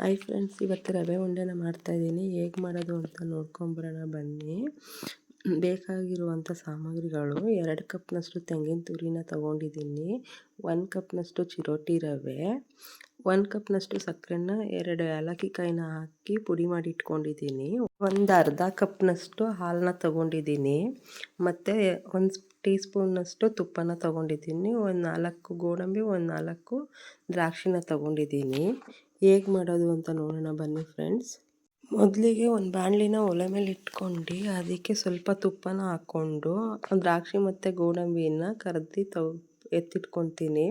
Hi friends ಇವತ್ತು ರವೆ ಉಂಡೆನ ಮಾಡ್ತಾಯಿದ್ದೀನಿ ಹೇಗೆ ಮಾಡೋದು ಅಂತ ನೋಡ್ಕೊಂಬರೋಣ ಬನ್ನಿ. ಬೇಕಾಗಿರುವಂಥ ಸಾಮಗ್ರಿಗಳು. ಎರಡು ಕಪ್ನಷ್ಟು ತೆಂಗಿನ ತುರಿನ ತೊಗೊಂಡಿದ್ದೀನಿ. ಒಂದು ಕಪ್ನಷ್ಟು ಚಿರೋಟಿ ರವೆ. ಒಂದು ಕಪ್ನಷ್ಟು ಸಕ್ಕರೆನ, ಎರಡು ಏಲಕ್ಕಿ ಕಾಯಿನ ಹಾಕಿ ಪುಡಿ ಮಾಡಿ ಇಟ್ಕೊಂಡಿದ್ದೀನಿ. ಒಂದು ಅರ್ಧ ಕಪ್ನಷ್ಟು ಹಾಲನ್ನ ತೊಗೊಂಡಿದ್ದೀನಿ. ಮತ್ತು ಒಂದು ಟೀ ಸ್ಪೂನ್ನಷ್ಟು ತುಪ್ಪನ ತೊಗೊಂಡಿದ್ದೀನಿ. ಒಂದು ನಾಲ್ಕು ಗೋಡಂಬಿ, ಒಂದು ನಾಲ್ಕು ದ್ರಾಕ್ಷಿನ ತೊಗೊಂಡಿದ್ದೀನಿ. ಹೇಗೆ ಮಾಡೋದು ಅಂತ ನೋಡೋಣ ಬನ್ನಿ ಫ್ರೆಂಡ್ಸ್ ಮೊದಲಿಗೆ ಒಂದು ಬಾಣಲಿನ ಒಲೆ ಮೇಲೆ ಇಟ್ಕೊಂಡು ಅದಕ್ಕೆ ಸ್ವಲ್ಪ ತುಪ್ಪನ ಹಾಕ್ಕೊಂಡು ದ್ರಾಕ್ಷಿ ಮತ್ತು ಗೋಡಂಬಿಯನ್ನು ಕರ್ದು ತಗೊ ಎತ್ತಿಟ್ಕೊತೀನಿ.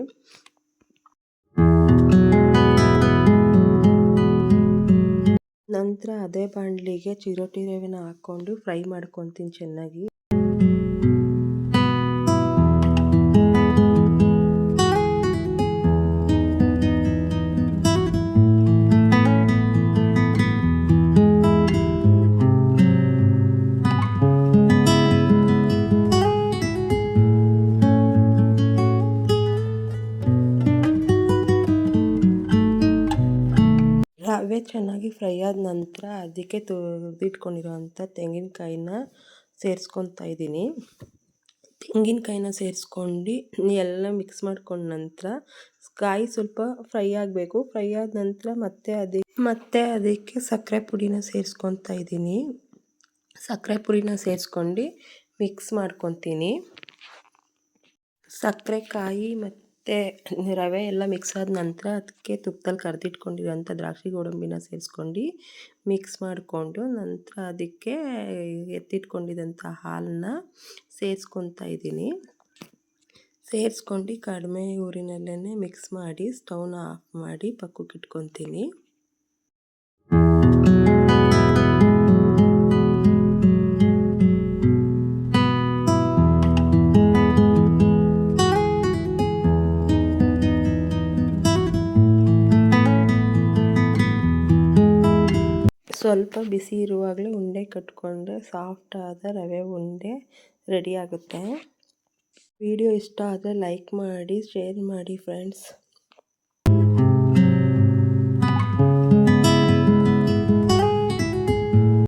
ನಂತರ ಅದೇ ಬಾಣಲಿಗೆ ಚಿರೋಟಿ ರವೆನ ಹಾಕ್ಕೊಂಡು ಫ್ರೈ ಮಾಡ್ಕೊತೀನಿ ಚೆನ್ನಾಗಿ. ಚೆನ್ನಾಗಿ ಫ್ರೈ ಆದ ನಂತರ ಅದಕ್ಕೆ ತುರಿದಿಟ್ಕೊಂಡಿರೋವಂಥ ತೆಂಗಿನಕಾಯಿನ ಸೇರಿಸ್ಕೊತಾ ಇದ್ದೀನಿ. ತೆಂಗಿನಕಾಯಿನ ಸೇರಿಸ್ಕೊಂಡು ಎಲ್ಲ ಮಿಕ್ಸ್ ಮಾಡ್ಕೊಂಡ ನಂತರ ಕಾಯಿ ಸ್ವಲ್ಪ ಫ್ರೈ ಆಗಬೇಕು. ಫ್ರೈ ಆದ ನಂತರ ಮತ್ತೆ ಅದಕ್ಕೆ ಮತ್ತೆ ಅದಕ್ಕೆ ಸಕ್ಕರೆ ಪುಡಿನ ಸೇರಿಸ್ಕೊತಾ ಇದ್ದೀನಿ. ಸಕ್ಕರೆ ಪುಡಿನ ಸೇರಿಸ್ಕೊಂಡು ಮಿಕ್ಸ್ ಮಾಡ್ಕೊತೀನಿ. ಸಕ್ಕರೆ, ಕಾಯಿ ಮತ್ತು ಮತ್ತು ರವೆ ಎಲ್ಲ ಮಿಕ್ಸ್ ಆದ ನಂತರ ಅದಕ್ಕೆ ತುಪ್ಪದಲ್ಲಿ ಕರೆದಿಟ್ಕೊಂಡಿರೋಂಥ ದ್ರಾಕ್ಷಿ ಗೋಡಂಬಿನ ಸೇರಿಸ್ಕೊಂಡು ಮಿಕ್ಸ್ ಮಾಡಿಕೊಂಡು ನಂತರ ಅದಕ್ಕೆ ಎತ್ತಿಟ್ಕೊಂಡಿದ್ದಂಥ ಹಾಲನ್ನ ಸೇರಿಸ್ಕೊತಾ ಇದ್ದೀನಿ. ಸೇರಿಸ್ಕೊಂಡು ಕಡಿಮೆ ಊರಿನಲ್ಲೇ ಮಿಕ್ಸ್ ಮಾಡಿ ಸ್ಟವ್ನ ಆಫ್ ಮಾಡಿ ಪಕ್ಕಕ್ಕೆ ಇಟ್ಕೊತೀನಿ ಸ್ವಲ್ಪ ಬಿಸಿ ಇರುವಾಗಲೇ ಉಂಡೆ ಕಟ್ಕೊಂಡ್ರೆ ಸಾಫ್ಟಾದ ರವೆ ಉಂಡೆ ರೆಡಿ ಆಗುತ್ತೆ. ವಿಡಿಯೋ ಇಷ್ಟ ಆದರೆ ಲೈಕ್ ಮಾಡಿ ಶೇರ್ ಮಾಡಿ ಫ್ರೆಂಡ್ಸ್